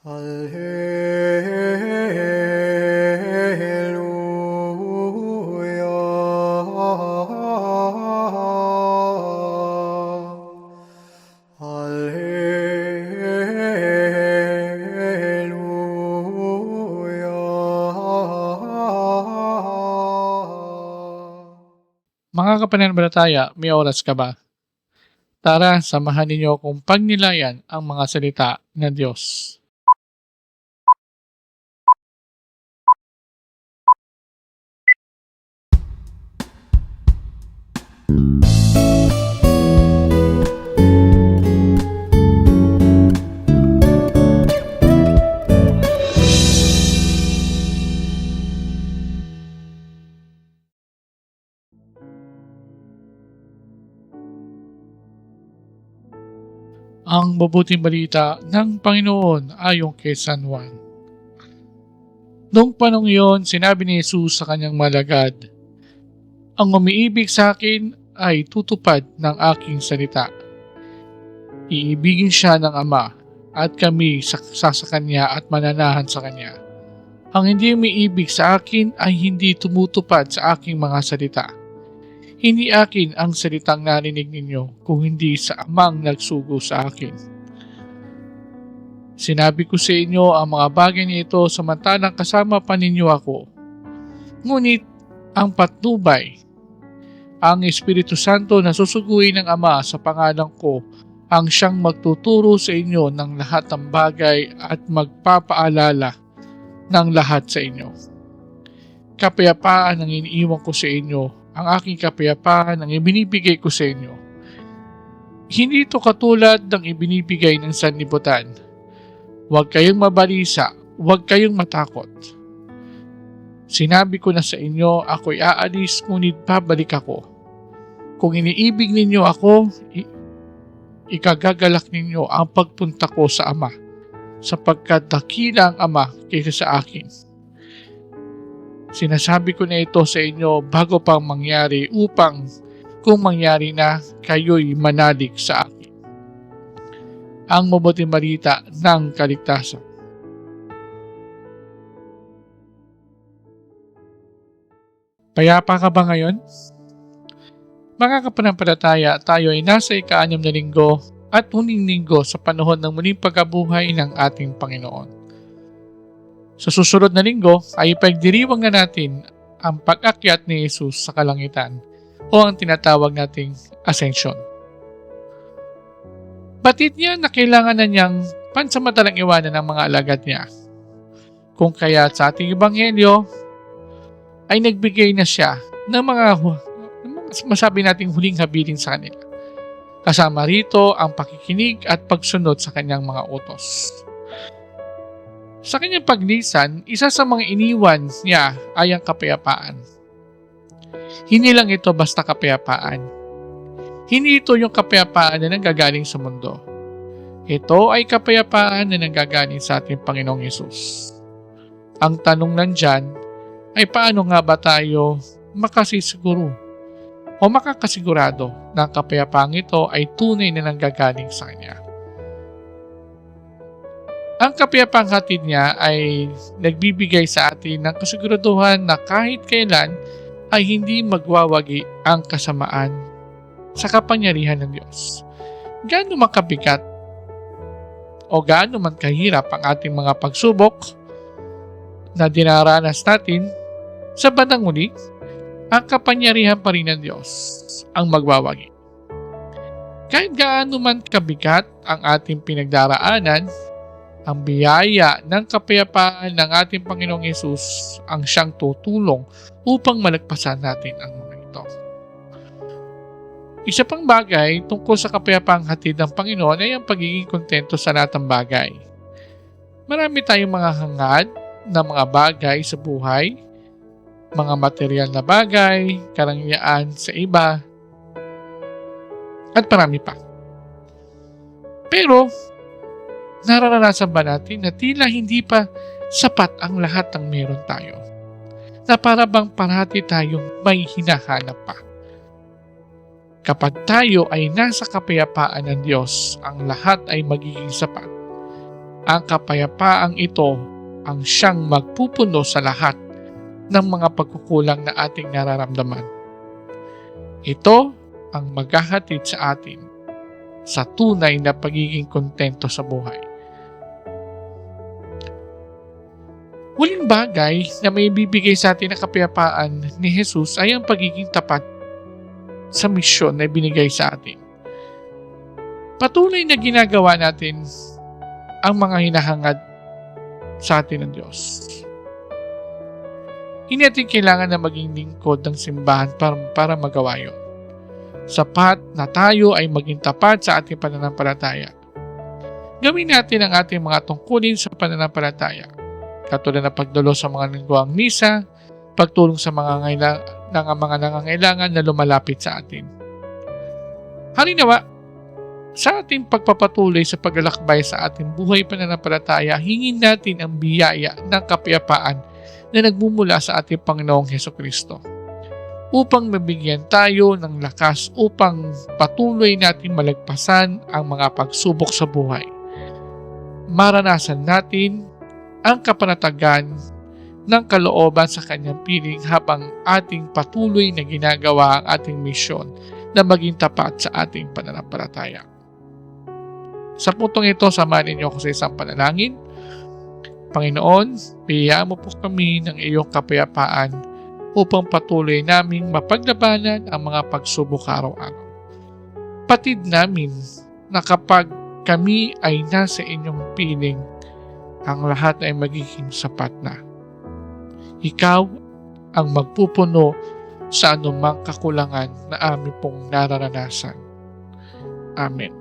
Mga kapanin balataya, may oras ka ba? Tara, samahan ninyo kung pagnilayan ang mga salita ng Diyos. Ang mabuting balita ng Panginoon ayon kay San Juan. Noong panong iyon, sinabi ni Jesus sa kanyang malagad, Ang umiibig sa akin ay tutupad ng aking salita. Iibigin siya ng Ama at kami sa Kanya at mananahan sa Kanya. Ang hindi umiibig sa akin ay hindi tumutupad sa aking mga salita. Hindi akin ang salitang narinig ninyo kung hindi sa amang nagsugo sa akin. Sinabi ko sa inyo ang mga bagay na ito samantalang kasama pa ninyo ako. Ngunit ang patnubay, ang Espiritu Santo na susuguin ng Ama sa pangalan ko ang siyang magtuturo sa inyo ng lahat ng bagay at magpapaalala ng lahat sa inyo. Kapayapaan ang iniiwan ko sa inyo ang aking kapayapaan ang ibinibigay ko sa inyo. Hindi ito katulad ng ibinibigay ng sanlibutan. Huwag kayong mabalisa, huwag kayong matakot. Sinabi ko na sa inyo, ako'y aalis ngunit babalik ako. Kung iniibig ninyo ako, ikagagalak ninyo ang pagpunta ko sa Ama, sapagkat dakila ang Ama kaysa sa akin. Sinasabi ko na ito sa inyo bago pang mangyari upang kung mangyari na kayo'y manalig sa akin. Ang mabuting balita ng kaligtasan. Payapa ka ba ngayon? Mga kapanampalataya, tayo ay nasa ika-anim na linggo at huling linggo sa panahon ng muling pagkabuhay ng ating Panginoon. Sa susunod na linggo ay ipagdiriwang na natin ang pag-akyat ni Jesus sa kalangitan o ang tinatawag nating ascension. Batid niya na kailangan na niyang pansamantalang iwanan ng mga alagad niya. Kung kaya sa ating ebanghelyo ay nagbigay na siya ng mga masabi nating huling habilin sa kanila. Kasama rito ang pakikinig at pagsunod sa kanyang mga utos. Sa kanyang paglisan, isa sa mga iniwan niya ay ang kapayapaan. Hindi lang ito basta kapayapaan. Hindi ito yung kapayapaan na nanggagaling sa mundo. Ito ay kapayapaan na nanggagaling sa ating Panginoong Yesus. Ang tanong nandyan ay paano nga ba tayo makasisiguro o makakasigurado na ang kapayapaang ito ay tunay na nanggagaling sa Kanya. Ang kapayapang hatid niya ay nagbibigay sa atin ng kasiguraduhan na kahit kailan ay hindi magwawagi ang kasamaan sa kapangyarihan ng Diyos. Gaano man kabigat o gaano man kahirap ang ating mga pagsubok na dinaranas natin, sa bandang uli, ang kapangyarihan pa rin ng Diyos ang magwawagi. Kahit gaano man kabigat ang ating pinagdaraanan, ang biyaya ng kapayapaan ng ating Panginoong Yesus ang siyang tutulong upang malagpasan natin ang mga ito. Isa pang bagay tungkol sa kapayapaang hatid ng Panginoon ay ang pagiging kontento sa lahat ng bagay. Marami tayong mga hangad na mga bagay sa buhay, mga material na bagay, karangyaan sa iba, at marami pa. Pero, nararanasan ba natin na tila hindi pa sapat ang lahat ng meron tayo? Na para bang parati tayong may hinahanap pa? Kapag tayo ay nasa kapayapaan ng Diyos, ang lahat ay magiging sapat. ang kapayapaang ito ang siyang magpupuno sa lahat ng mga pagkukulang na ating nararamdaman. Ito ang maghahatid sa atin sa tunay na pagiging kontento sa buhay. Huling bagay na may bibigay sa atin ng kapayapaan ni Jesus ay ang pagiging tapat sa misyon na binigay sa atin. Patuloy na ginagawa natin ang mga hinahangad sa atin ng Diyos. Hindi natin kailangan na maging lingkod ng simbahan para, para magawa yun. Sapat na tayo ay maging tapat sa ating pananampalataya. Gawin natin ang ating mga tungkulin sa pananampalataya katulad ng pagdalo sa mga lingguang misa, pagtulong sa mga, ng mga nangangailangan na lumalapit sa atin. Halinawa, sa ating pagpapatuloy sa paglalakbay sa ating buhay pananampalataya, hingin natin ang biyaya ng kapayapaan na nagmumula sa ating Panginoong Heso Kristo upang mabigyan tayo ng lakas upang patuloy natin malagpasan ang mga pagsubok sa buhay. Maranasan natin ang kapanatagan ng kalooban sa kanyang piling habang ating patuloy na ginagawa ang ating misyon na maging tapat sa ating pananampalataya. Sa puntong ito, samahan ninyo ako sa isang panalangin. Panginoon, biyayaan mo po kami ng iyong kapayapaan upang patuloy naming mapaglabanan ang mga pagsubok araw-araw. Patid namin na kapag kami ay nasa inyong piling, ang lahat ay magiging sapat na. Ikaw ang magpupuno sa anumang kakulangan na amin pong nararanasan. Amen.